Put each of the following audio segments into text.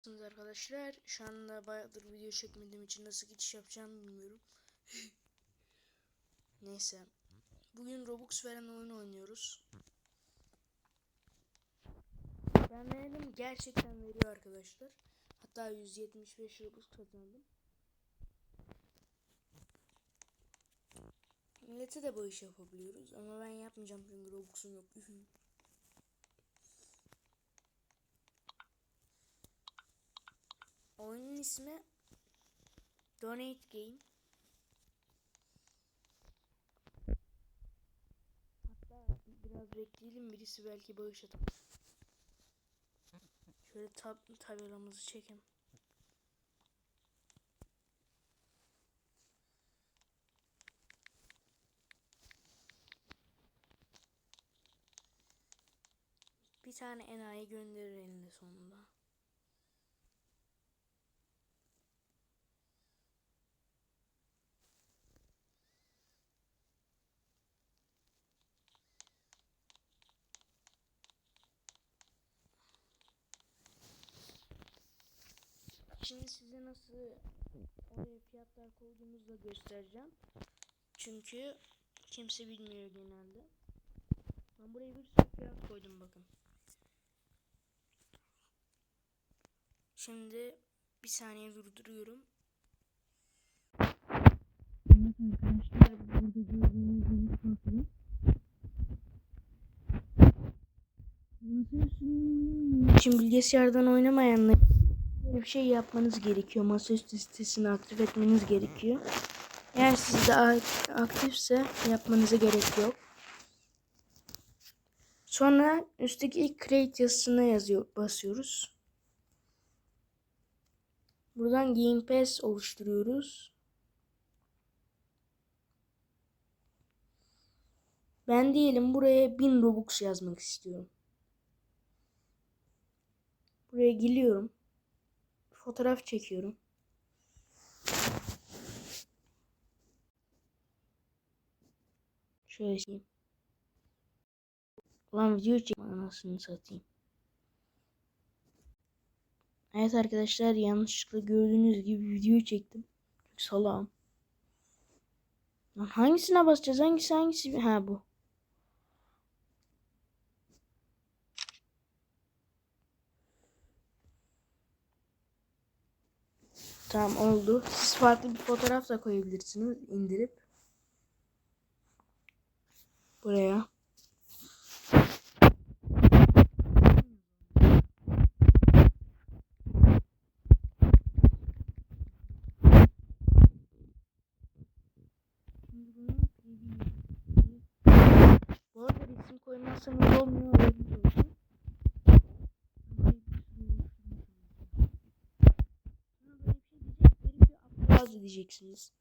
Nasılsınız arkadaşlar? Şu anda bayağıdır video çekmediğim için nasıl geçiş yapacağımı bilmiyorum. Neyse. Bugün Robux veren oyun oynuyoruz. Ben denedim gerçekten veriyor arkadaşlar. Hatta 175 Robux kazandım. Millete de bağış yapabiliyoruz ama ben yapmayacağım çünkü Robux'um yok. ismi Donate Game. Hatta biraz bekleyelim birisi belki bağış atar. Şöyle tab tabelamızı çekin. Bir tane enayi gönderir eninde sonunda. Şimdi size nasıl oraya fiyatlar koyduğumuzu da göstereceğim. Çünkü kimse bilmiyor genelde. Ben buraya bir sürü fiyat koydum bakın. Şimdi bir saniye durduruyorum. Evet arkadaşlar burada gördüğünüz gibi farklı. Şimdi bilgisayardan oynamayanlar bir şey yapmanız gerekiyor. Masaüstü sitesini aktif etmeniz gerekiyor. Eğer sizde aktifse yapmanıza gerek yok. Sonra üstteki ilk create yazısına yazıyor, basıyoruz. Buradan Game Pass oluşturuyoruz. Ben diyelim buraya 1000 Robux yazmak istiyorum. Buraya geliyorum. Fotoğraf çekiyorum. Şöyle çekeyim. Lan video çek anasını satayım. Evet arkadaşlar yanlışlıkla gördüğünüz gibi video çektim. Çok salağım. Lan hangisine basacağız? Hangisi hangisi? Ha bu. Tamam oldu. Siz farklı bir fotoğraf da koyabilirsiniz indirip. Buraya. Bu arada resim koymazsanız olmuyor. Diyeceksiniz.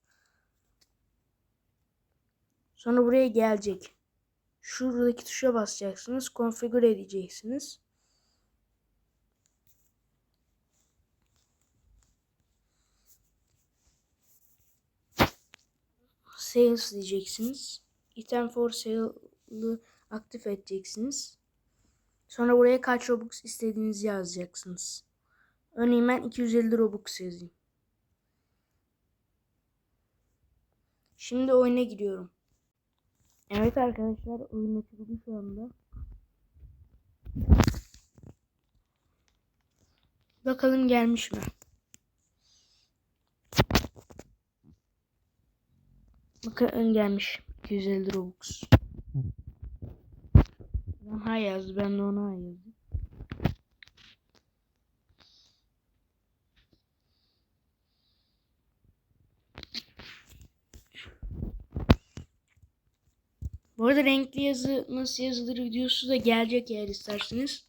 Sonra buraya gelecek. Şuradaki tuşa basacaksınız. Configure edeceksiniz. Sales diyeceksiniz. Item for sale'ı aktif edeceksiniz. Sonra buraya kaç Robux istediğinizi yazacaksınız. Örneğin ben 250 Robux yazayım. Şimdi oyuna giriyorum. Evet arkadaşlar oyun açıldı şu anda. Bakalım gelmiş mi? Bakın gelmiş. 250 Robux. Ha yazdı. Ben de ona yazdım. Bu arada renkli yazı nasıl yazılır videosu da gelecek eğer isterseniz.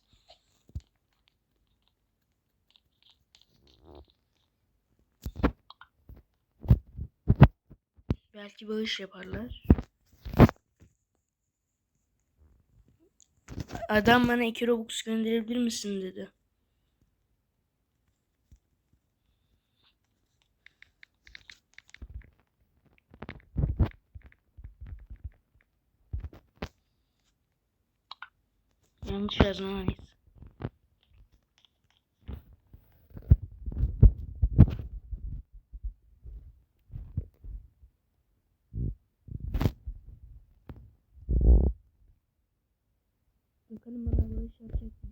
Belki bağış yaparlar. Adam bana 2 Robux gönderebilir misin dedi. Nice. Bakalım bana böyle şey yapacak mı?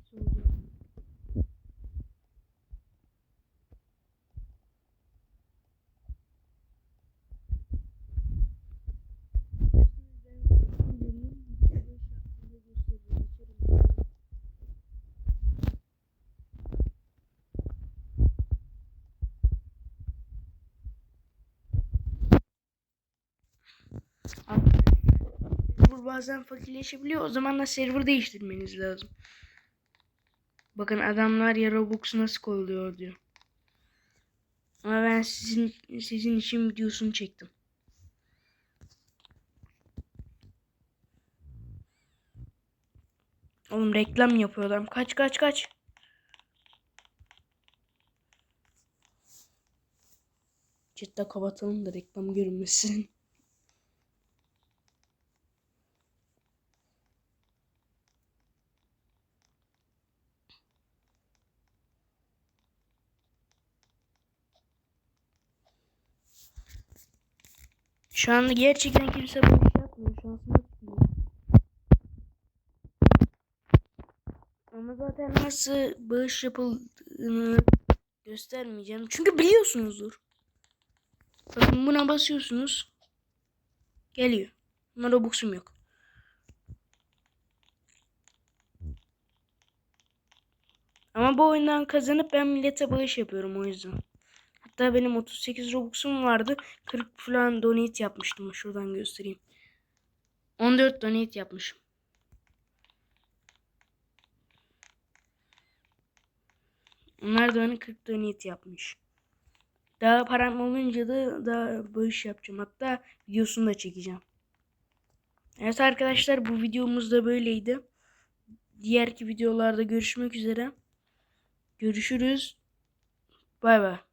Server bazen fakirleşebiliyor. O zaman da server değiştirmeniz lazım. Bakın adamlar ya Robux nasıl koyuluyor diyor. Ama ben sizin sizin için videosunu çektim. Oğlum reklam yapıyor adam. Kaç kaç kaç. Cidden kapatalım da reklam görünmesin. Şu anda gerçekten kimse bu iş yapmıyor. Şansıma tükürüyor. Ama zaten nasıl bağış yapıldığını göstermeyeceğim. Çünkü biliyorsunuzdur. Bakın buna basıyorsunuz. Geliyor. Ama Robux'um yok. Ama bu oyundan kazanıp ben millete bağış yapıyorum o yüzden. Hatta benim 38 Robux'um vardı. 40 falan donate yapmıştım. Şuradan göstereyim. 14 donate yapmışım. Onlar da bana 40 donate yapmış. Daha param olunca da daha bağış yapacağım. Hatta videosunu da çekeceğim. Evet arkadaşlar bu videomuz da böyleydi. Diğerki videolarda görüşmek üzere. Görüşürüz. Bay bay.